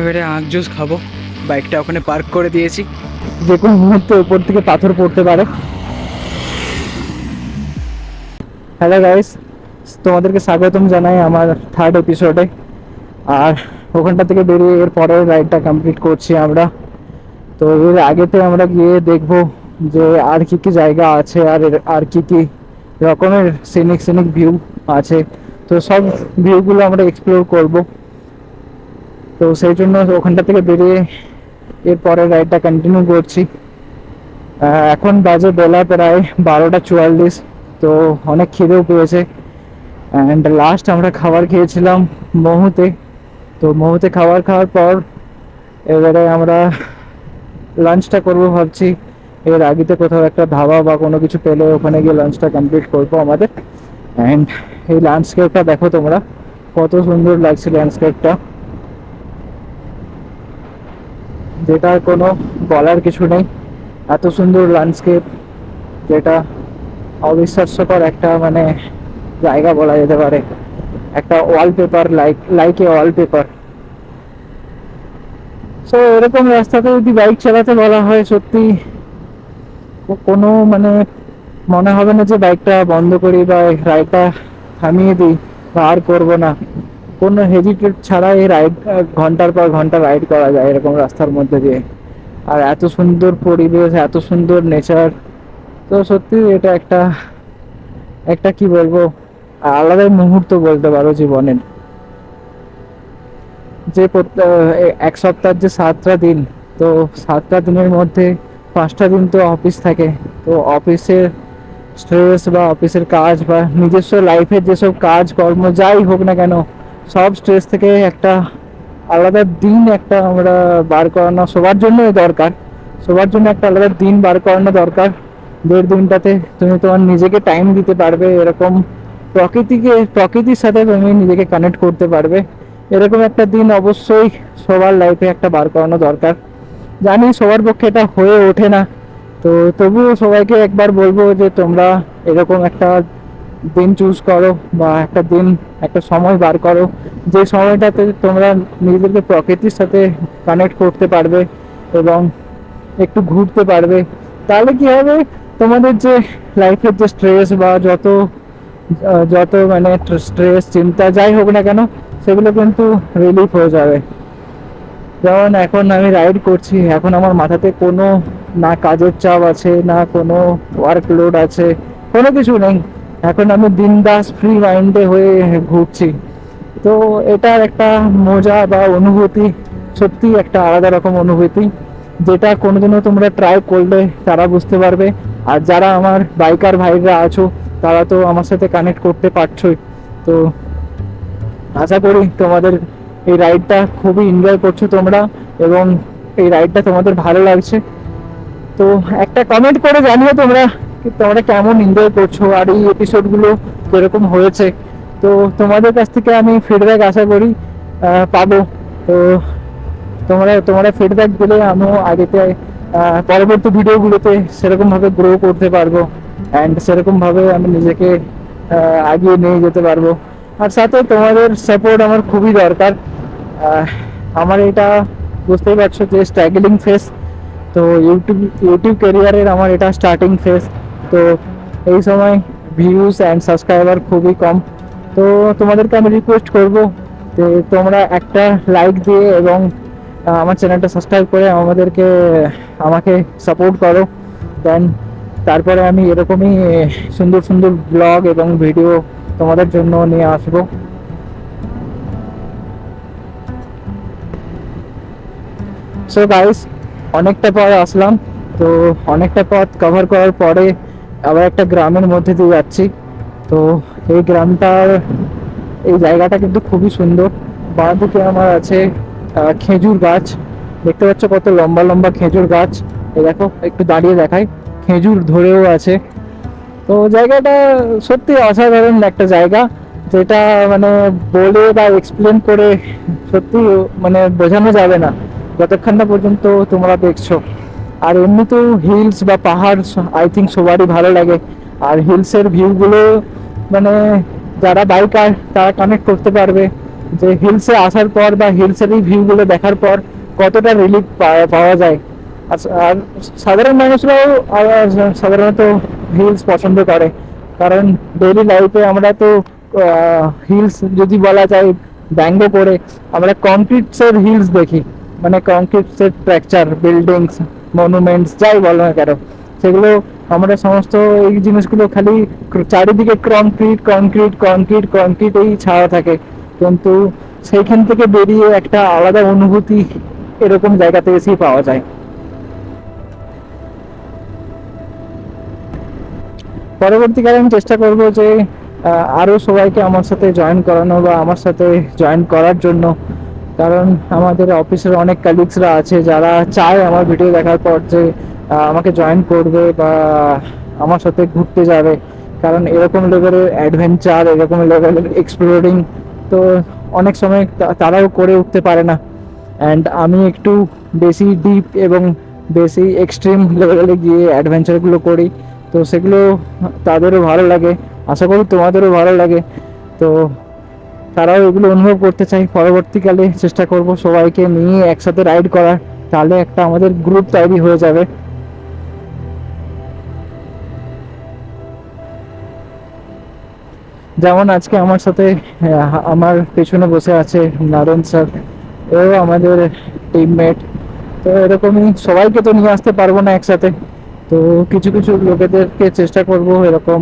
এবারে আখ জুস খাব। বাইকটা ওখানে পার্ক করে দিয়েছি। যে কোনো মুহূর্তে উপর থেকে পাথর পড়তে পারে। হ্যালো গাইস তোমাদেরকে স্বাগতম জানাই আমার থার্ড এপিসোডে আর ওখানটা থেকে বেরিয়ে এর পরের রাইডটা কমপ্লিট করছি আমরা। তো এর আগেতে আমরা গিয়ে দেখব যে আর কি কি জায়গা আছে আর আর কি কি রকমের সিনিক সিনিক ভিউ আছে। তো সব ভিউগুলো আমরা এক্সপ্লোর করব। তো সেই জন্য ওখানটা থেকে বেরিয়ে এরপরে রাইডটা কন্টিনিউ করছি। এখন বাজে বেলা প্রায় বারোটা চুয়াল্লিশ, তো অনেক খিদেও পেয়েছে। অ্যান্ড লাস্ট আমরা খাবার খেয়েছিলাম মহুতে। তো মহুতে খাবার খাওয়ার পর এবারে আমরা লাঞ্চটা করব ভাবছি। এর আগেতে কোথাও একটা ধাবা বা কোনো কিছু পেলে ওখানে গিয়ে লাঞ্চটা কমপ্লিট করব আমাদের। অ্যান্ড এই ল্যান্ডস্কেপটা দেখো তোমরা, কত সুন্দর লাগছে ল্যান্ডস্কেপটা যেটার কোনো বলার কিছু নেই। এত সুন্দর ল্যান্ডস্কেপ যেটা অবিশ্বাস্যকর একটা মানে জায়গা বলা যেতে পারে। একটা wallpaper like like a wallpaper so এরকম রাস্তাতে যদি বাইক চালাতে বলা হয়, সত্যি কোনো মানে মনে হবে না যে বাইকটা বন্ধ করি বা রাইডটা থামিয়ে দিই আর করব না। কোনো হেজিটেট ছাড়া এই রাইড ঘণ্টার পর ঘণ্টা রাইড করা যায় এরকম রাস্তার মধ্যে দিয়ে। আর এত সুন্দর পরিবেশ, এত সুন্দর নেচার তো সত্যি এটা একটা একটা কি বলব, আলাদাই মুহূর্ত বলতে পারো জীবনের। যে এক সপ্তাহের যে সাতটা দিন, তো সাতটা দিনের মধ্যে পাঁচটা দিন তো অফিস থাকে। তো অফিসের স্ট্রেস বা অফিসের কাজ বা নিজস্ব লাইফের যেসব কাজ কর্ম যাই হোক না কেন সব স্ট্রেস থেকে একটা আলাদা দিন একটা আমরা বার করানো সবার জন্যই দরকার। সবার জন্য একটা আলাদা দিন বার করানো দরকার। দেড় দিনটাতে তুমি তোমার নিজেকে টাইম দিতে পারবে, এরকম প্রকৃতিকে, প্রকৃতির সাথে তুমি নিজেকে কানেক্ট করতে পারবে। এরকম একটা দিন অবশ্যই সবার লাইফে একটা বার করানো দরকার। জানি সবার পক্ষে এটা হয়ে ওঠে না, তো তবুও সবাইকে একবার বলব যে তোমরা এরকম একটা দিন চুজ করো বা একটা দিন, একটা সময় বার করো। যে সময়টাতে তোমরা নিজেদেরকে প্রকৃতির সাথে কানেক্ট করতে পারবে এবং একটু ঘুরতে পারবে, তাহলে কি হবে? তোমাদের যে লাইফের যে স্ট্রেস বা যত যত মানে স্ট্রেস চিন্তা যাই হোক না কেন, সেগুলো কিন্তু রিলিফ হয়ে যাবে। যেমন এখন আমি রাইড করছি, এখন আমার মাথাতে কোনো না কাজের চাপ আছে, না কোনো ওয়ার্ক লোড আছে, কোনো কিছু নেই। এখন আমি দিনদাস ফ্রি মাইন্ডে হয়ে ঘুরছি। তো এটার একটা মজা বা অনুভূতি, সত্যি একটা আলাদা রকম অনুভূতি, যেটা কোনোদিনও তোমরা ট্রাই করলে তারা বুঝতে পারবে। আর যারা আমার বাইকার ভাইরা আছো, তারা তো আমার সাথে কানেক্ট করতে পারছোই। তো আশা করি তোমাদের এই রাইডটা খুবই এনজয় করছ তোমরা এবং এই রাইডটা তোমাদের ভালো লাগছে। তো একটা কমেন্ট করে জানিও তোমরা তোমরা কেমন এনজয় করছ? আর এই এপিসোডগুলো কীরকম হয়েছে? তো তোমাদের কাছ থেকে আমি ফিডব্যাক আশা করি পাবো। তো তোমরা তোমরা ফিডব্যাক দিলে আমিও আগেতে পরবর্তী ভিডিওগুলোতে সেরকমভাবে গ্রো করতে পারব। অ্যান্ড সেরকমভাবে আমি নিজেকে আহ, এগিয়ে নিয়ে যেতে পারব। আর সাথে তোমাদের সাপোর্ট আমার খুবই দরকার। আমার এটা বুঝতেই পারছ যে স্ট্রাগলিং ফেস তো ইউটিউব ইউটিউব ক্যারিয়ারের আমার এটা স্টার্টিং ফেস তো এই সময় ভিউজ অ্যান্ড সাবস্ক্রাইবার খুবই কম। তো তোমাদেরকে আমি রিকোয়েস্ট করব যে তোমরা একটা লাইক দিয়ে এবং আমার চ্যানেলটা সাবস্ক্রাইব করে আমাদেরকে, আমাকে সাপোর্ট করো। দেন তারপরে আমি এরকমই সুন্দর সুন্দর ব্লগ এবং ভিডিও তোমাদের জন্য নিয়ে আসব। সো গাইস অনেকটা পর আসলাম। তো অনেকটা পথ কভার করার পরে আবার একটা গ্রামের মধ্যে দিয়ে যাচ্ছি। তো এই গ্রামটার এই জায়গাটা কিন্তু খুবই সুন্দর। বাঁদিকে আমার আছে খেজুর গাছ। দেখতে পাচ্ছ কত লম্বা লম্বা খেজুর গাছ। এই দেখো, একটু দাঁড়িয়ে দেখাই। খেজুর ধরেও আছে। তো জায়গাটা সত্যি অসাধারণ একটা জায়গা। যেটা মানে বলে বা এক্সপ্লেন করে সত্যি মানে বোঝানো যাবে না। যতক্ষণ না পর্যন্ত তোমরা দেখছ। আর এমনিতেও হিলস বা পাহাড় আই থিঙ্ক সবারই ভালো লাগে। আর হিলসের ভিউগুলো মানে যারা বাইকার তারা কানেক্ট করতে পারবে। যে হিলসে আসার পর বা হিলসের এই ভিউগুলো দেখার পর কতটা রিলিফ পাওয়া যায়। আর সাধারণ মানুষরাও সাধারণত হিলস পছন্দ করে। কারণ ডেইলি লাইফে আমরা তো হিলস যদি বলা যায়, ব্যঙ্গ করে, আমরা কংক্রিটসের হিলস দেখি। মানে কংক্রিটসের স্ট্রাকচার বিল্ডিংস মনুমেন্টস যাই বলো না কেন সেগুলো আমরা সমস্ত এই জিনিসগুলো খালি চারিদিকে কংক্রিট কংক্রিট কংক্রিট কংক্রিট এই ছাড়া থাকে। কিন্তু সেইখান থেকে বেরিয়ে একটা আলাদা অনুভূতি এরকম জায়গাতে এসেই পাওয়া যায়। পরবর্তীকালে আমি চেষ্টা করব যে আহ, আরও সবাইকে আমার সাথে জয়েন করানো বা আমার সাথে জয়েন করার জন্য। কারণ আমাদের অফিসের অনেক কালিগসরা আছে যারা চায় আমার ভিডিও দেখার পর যে আমাকে জয়েন করবে বা আমার সাথে ঘুরতে যাবে। কারণ এরকম লেভেলের অ্যাডভেঞ্চার এরকম লেভেলের এক্সপ্লোরিং তো অনেক সময় তারাও করে উঠতে পারে না। অ্যান্ড আমি একটু বেশি ডিপ এবং বেশি এক্সট্রিম লেভেলে গিয়ে অ্যাডভেঞ্চারগুলো করি। তো সেগুলো তাদেরও ভালো লাগে। আশা করি তোমাদেরও ভালো লাগে। তো তারাও এগুলো অনুভব করতে চাই। পরবর্তীকালে চেষ্টা করব সবাইকে নিয়ে একসাথে রাইড করার তাহলে একটা আমাদের গ্রুপ তৈরি হয়ে যাবে। যেমন আজকে আমার সাথে আমার পেছনে বসে আছে নারায়ণ স্যার। এও আমাদের টিমমেট তো এরকমই সবাইকে তো নিয়ে আসতে পারব না একসাথে। তো কিছু কিছু লোকেদেরকে চেষ্টা করব এরকম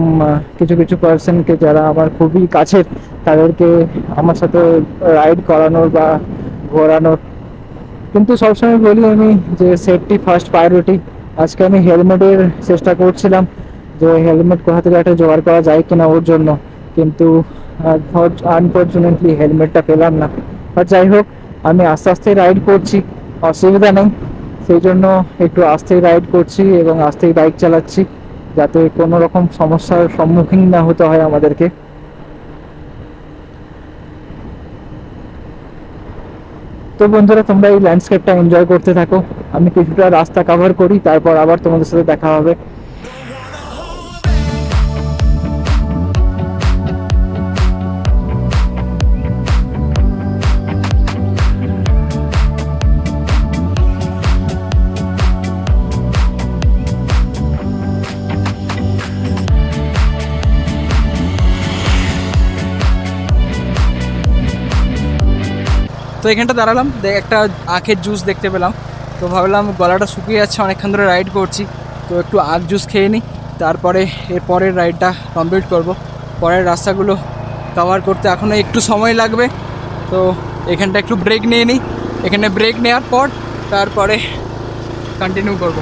কিছু কিছু পার্সনকে যারা আমার খুবই কাছের, তাদেরকে আমার সাথে রাইড করানোর বা ঘোরানোর। কিন্তু সবসময় বলি আমি যে সেফটি ফার্স্ট প্রায়োরিটি আজকে আমি হেলমেটের চেষ্টা করছিলাম যে হেলমেট কোথা থেকে একটা জোগাড় করা যায় কিনা ওর জন্য। কিন্তু আনফর্চুনেটলি হেলমেটটা পেলাম না। বাট যাই হোক, আমি আস্তে আস্তে রাইড করছি, অসুবিধা নেই। সেই জন্য একটু আস্তেই রাইড করছি এবং আস্তেই বাইক চালাচ্ছি, যাতে কোনো রকম সমস্যার সম্মুখীন না হতে হয় আমাদেরকে। তো বন্ধুরা, তোমরা এই ল্যান্ডস্কেপটা এনজয় করতে থাকো। আমি কিছুটা রাস্তা কভার করি, তারপর আবার তোমাদের সাথে দেখা হবে। তো এখানটা দাঁড়ালাম একটা আখের জুস দেখতে পেলাম। তো ভাবলাম গলাটা শুকিয়ে যাচ্ছে, অনেকক্ষণ ধরে রাইড করছি। তো একটু আখ জুস খেয়ে নিই তারপরে এর পরের রাইডটা কমপ্লিট করব। পরের রাস্তাগুলো কভার করতে এখনও একটু সময় লাগবে। তো এখানটা একটু ব্রেক নিয়ে নিই এখানে ব্রেক নেওয়ার পর তারপরে কন্টিনিউ করব।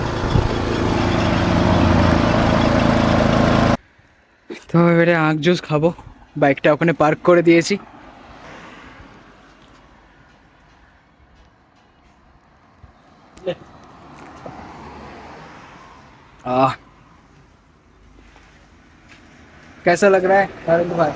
তো এবারে আখ জুস খাব। বাইকটা ওখানে পার্ক করে দিয়েছি। आह। कैसा लग रहा है? नरेंद्र भाई।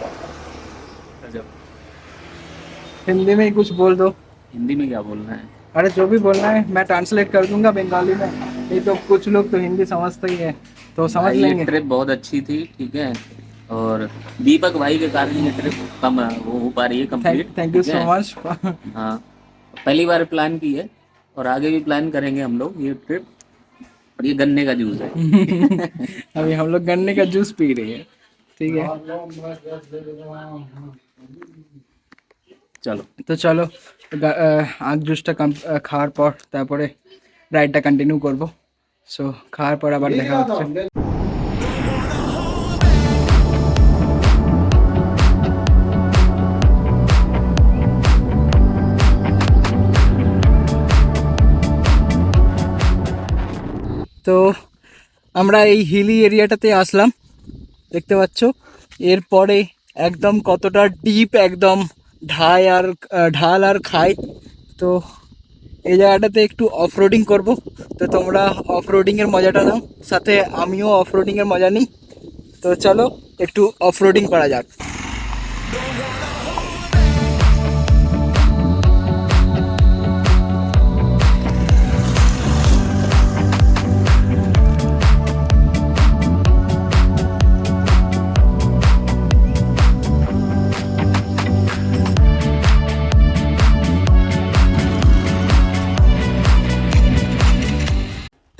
हिंदी में ही कुछ बोल दो। हिंदी में क्या बोलना है? अरे जो भी बोलना है मैं ट्रांसलेट कर दूँगा बंगाली में। नहीं तो कुछ लोग तो हिंदी समझते ही है तो समझ लेंगे। ट्रिप बहुत अच्छी थी ठीक है? और दीपक भाई के कारण ये ट्रिप कम वो हो पा रही है complete thank you so much हाँ? पहली बार प्लान की है और आगे भी प्लान करेंगे हम लोग ये ट्रिप और ये गन्ने का जूस है अभी हम लोग गन्ने का जूस पी रहे हैं ठीक है चलो তো চলো গা- আহ, আখ জুসটা কম- আহ, খাওয়ার পর তারপরে রাইডটা কন্টিনিউ করব সো খাওয়ার পর আবার দেখা হচ্ছে তো আমরা এই হিলি এরিয়াটাতে আসলাম, দেখতে পাচ্ছ? এরপরে একদম কতটা ডিপ একদম ঢাই আর ঢাল আর খাই। তো এই জায়গাটাতে একটু অফ রোডিং করব। তো তোমরা অফ রোডিংয়ের মজাটা নাও, সাথে আমিও অফ রোডিংয়ের মজা নিই। তো চলো, একটু অফ রোডিং করা যাক।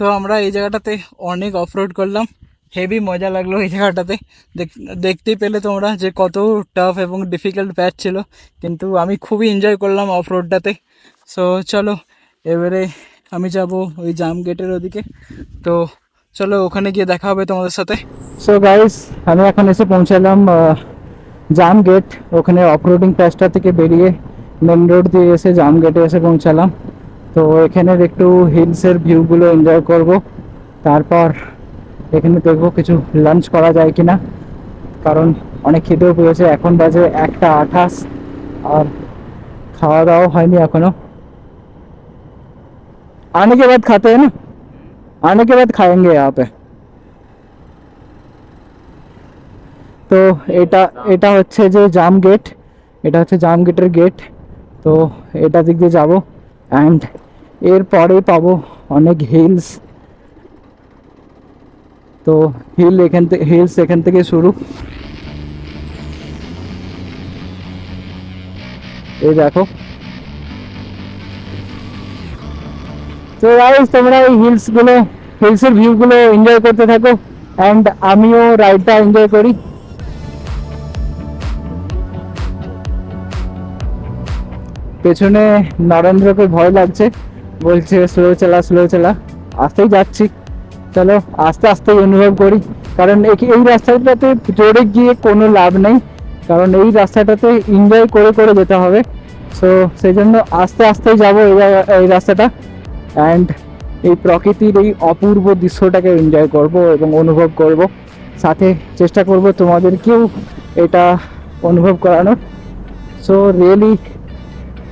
তো আমরা এই জায়গাটাতে অনেক অফরোড করলাম। হেভি মজা লাগল এই জায়গাটাতে। দেখ- দেখতেই পেলে তোমরা যে কত টাফ এবং ডিফিকাল্ট প্যাচ ছিল। কিন্তু আমি খুবই এনজয় করলাম অফ রোডটাতে সো চলো, এবারে আমি যাব ওই জাম গেটের ওদিকে। তো, চলো, ওখানে গিয়ে দেখা হবে তোমাদের সাথে। সো গাইস আমি এখন এসে পৌঁছালাম জাম গেট। ওখানে অফরোডিং প্যাচটা থেকে বেরিয়ে মেন রোড দিয়ে এসে জাম গেটে এসে পৌঁছালাম। তো এখানের একটু হিলসের ভিউগুলো এনজয় করব তারপর এখানে দেখবো কিছু লাঞ্চ করা যায় কিনা কারণ অনেক খিদেও পেয়েছে এখন বাজে একটা আঠাশ আর খাওয়া দাওয়া হয়নি এখনো आने के बाद खाते हैं ना आने के बाद खाएंगे यहाँ पे তো এটা এটা হচ্ছে যে জাম গেট এটা হচ্ছে জাম গেটের গেট তো এটা দিক দিয়ে যাবো অ্যান্ড এরপরে পাবো অনেক হিলস তো হিল এখান থেকে হিলস এখান থেকে শুরু। এই দেখো। তো গাইস তোমরা এই হিলসগুলো হিলসের ভিউ গুলো এনজয় করতে থাকো। অ্যান্ড আমিও রাইডটা এনজয় করি। পেছনে নরেন্দ্রকে ভয় লাগছে। বলছে স্লো চালা স্লো চালা। আস্তেই যাচ্ছি। চলো, আস্তে আস্তে অনুভব করি। কারণ এই- রাস্তাটাতে জোরে গিয়ে কোনো লাভ নেই। কারণ এই রাস্তাটাতে এনজয় করে করে যেতে হবে। সো সেই জন্য আস্তে আস্তে যাব এই এই রাস্তাটা। অ্যান্ড এই প্রকৃতির এই অপূর্ব দৃশ্যটাকে এনজয় করব এবং অনুভব করব। সাথে চেষ্টা করব তোমাদেরকেও এটা অনুভব করানোর। So really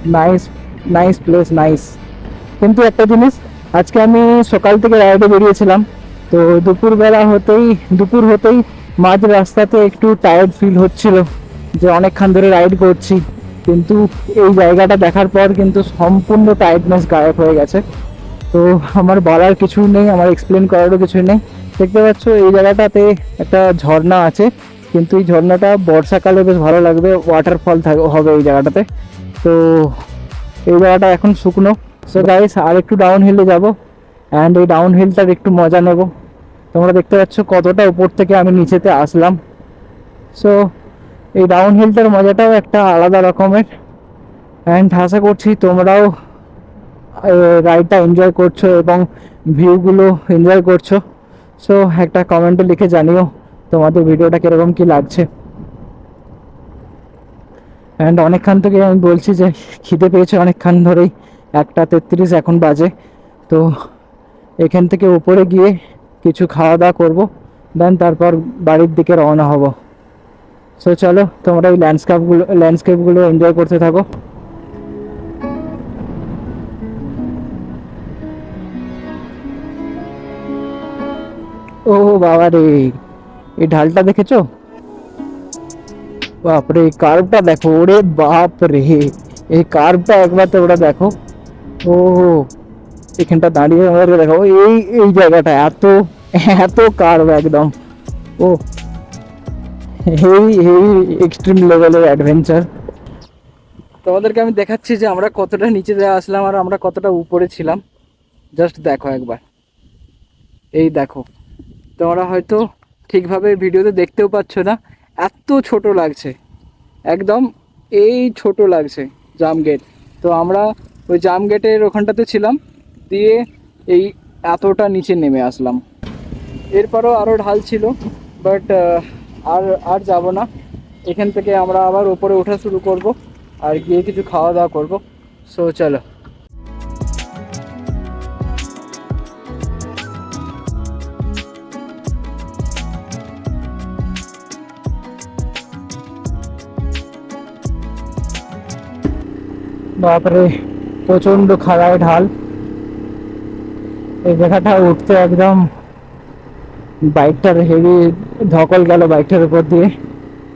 nice nice place nice কিন্তু একটা জিনিস, আজকে আমি সকাল থেকে রাইডে বেরিয়েছিলাম। তো দুপুরবেলা হতেই, দুপুর হতেই মাঝ রাস্তাতে একটু টায়ার্ড ফিল হচ্ছিল যে অনেকক্ষণ ধরে রাইড করছি। কিন্তু এই জায়গাটা দেখার পর কিন্তু সম্পূর্ণ টায়ার্ডনেস গায়েব হয়ে গেছে। তো আমার বলার কিছু নেই, আমার এক্সপ্লেন করারও কিছু নেই। দেখতে পাচ্ছ, এই জায়গাটাতে একটা ঝর্ণা আছে। কিন্তু এই ঝর্ণাটা বর্ষাকালে বেশ ভালো লাগবে ওয়াটারফল হবে এই জায়গাটাতে। তো এই জায়গাটা এখন শুকনো। সো গাইস আর একটু ডাউন হিলে যাব অ্যান্ড এই ডাউন হিলটার একটু মজা নেব। তোমরা দেখতে পাচ্ছ কতটা উপর থেকে আমি নিচেতে আসলাম। সো এই ডাউন হিলটার মজাটাও একটা আলাদা রকমের। অ্যান্ড আশা করছি তোমরাও রাইডটা এনজয় করছ এবং ভিউগুলো এনজয় করছ। সো একটা কমেন্টে লিখে জানিও তোমাদের ভিডিওটা কীরকম কী লাগছে। অ্যান্ড অনেকক্ষণ থেকে আমি বলছি যে খিদে পেয়েছে অনেকক্ষণ ধরেই। একটা তেত্রিশ এখন বাজে। তো এখান থেকে উপরে গিয়ে কিছু খাওয়া দাওয়া করব দেন তারপর বাড়ির দিকে রওনা হব। সো চলো, তোমরা এই ল্যান্ডস্কেপগুলো ল্যান্ডস্কেপগুলো এনজয় করতে থাকো। ও বাবা রে, এই ঢালটা দেখেছ? বাপরে কার্ভটা দেখো, ওরে বাপ রে এই কার্ভটা একবার তো ওরা দেখো। ও, এখানটা দাঁড়িয়ে আমাদের দেখো এই এই জায়গাটা এত এত কার্ভ একদম। ও হেভি হেভি এক্সট্রিম লেভেলের অ্যাডভেঞ্চার তোমাদেরকে আমি দেখাচ্ছি যে আমরা কতটা নিচে আসলাম আর আমরা কতটা উপরে ছিলাম। জাস্ট দেখো একবার। এই দেখো, তোমরা হয়তো ঠিকভাবে ভিডিওতে দেখতেও পাচ্ছ না, এত ছোট লাগছে। একদম এই ছোট লাগছে জাম গেট তো আমরা ওই জাম গেটের ওখানটাতে ছিলাম, দিয়ে এই এতটা নিচে নেমে আসলাম। এরপরও আরও ঢাল ছিল বাট আর আর যাব না। এখান থেকে আমরা আবার ওপরে ওঠা শুরু করব, আর গিয়ে কিছু খাওয়া দাওয়া করব। সো চলো। বাপরে। প্রচণ্ড খাড়ায় ঢাল। এই জায়গাটা উঠতে একদম বাইকটার হেভি ধকল গেল বাইকটার উপর দিয়ে।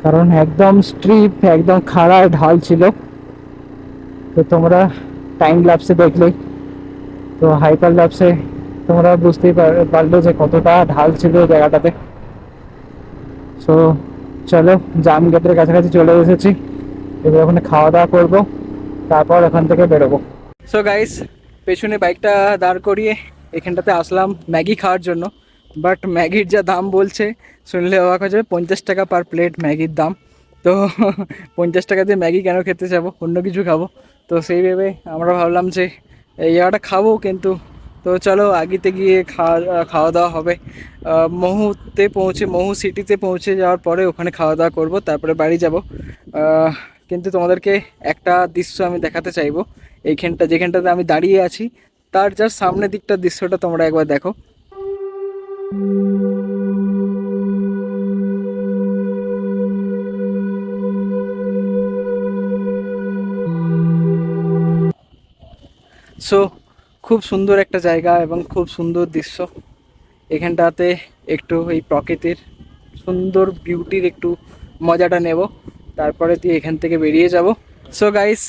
কারণ একদম স্ট্রিপ একদম খাড়ায় ঢাল ছিল। তো তোমরা টাইম ল্যাপসে দেখলে, তো হাইপার ল্যাপসে তোমরা বুঝতেই পারল যে কতটা ঢাল ছিল জায়গাটাতে। সো চলো জাম গেটের কাছাকাছি চলে এসেছি। এবার ওখানে খাওয়া দাওয়া করব, তারপর ওখান থেকে বেরোবো। সো গাইস পেছনে বাইকটা দাঁড় করিয়ে এখানটাতে আসলাম ম্যাগি খাওয়ার জন্য। বাট ম্যাগির যা দাম বলছে, শুনলে অবাক হয়ে যাবে, পঞ্চাশ টাকা পার প্লেট ম্যাগির দাম। তো পঞ্চাশ টাকা দিয়ে ম্যাগি কেন খেতে যাব? অন্য কিছু খাব। তো সেই ভেবে আমরা ভাবলাম যে, এই জায়গাটা খাব কিন্তু। তো চলো আগিতে গিয়ে খাওয়া খাওয়া দাওয়া হবে। মহুতে পৌঁছে, মহু সিটিতে পৌঁছে যাওয়ার পরে ওখানে খাওয়া দাওয়া করব, তারপরে বাড়ি যাব। কিন্তু তোমাদেরকে একটা দৃশ্য আমি দেখাতে চাইব। এইখানটা, যেখানটাতে আমি দাঁড়িয়ে আছি, তার যার সামনের দিকটার দৃশ্যটা তোমরা একবার দেখো। সো খুব সুন্দর একটা জায়গা এবং খুব সুন্দর দৃশ্য। এখানটাতে একটু এই প্রকৃতির সুন্দর বিউটির একটু মজাটা নেব। তারপরে দিয়ে এখান থেকে বেরিয়ে যাব। সো গাইস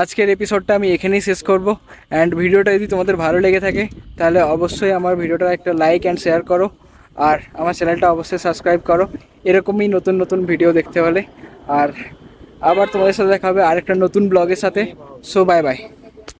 আজকের এপিসোডটা আমি এখানেই শেষ করব। অ্যান্ড ভিডিওটা যদি তোমাদের ভালো লেগে থাকে, তাহলে অবশ্যই আমার ভিডিওটা একটা লাইক অ্যান্ড শেয়ার করো। আর আমার চ্যানেলটা অবশ্যই সাবস্ক্রাইব করো। এরকমই নতুন নতুন ভিডিও দেখতে হলে। আর আবার তোমাদের সাথে দেখা হবে আরেকটা নতুন ব্লগের সাথে। So bye bye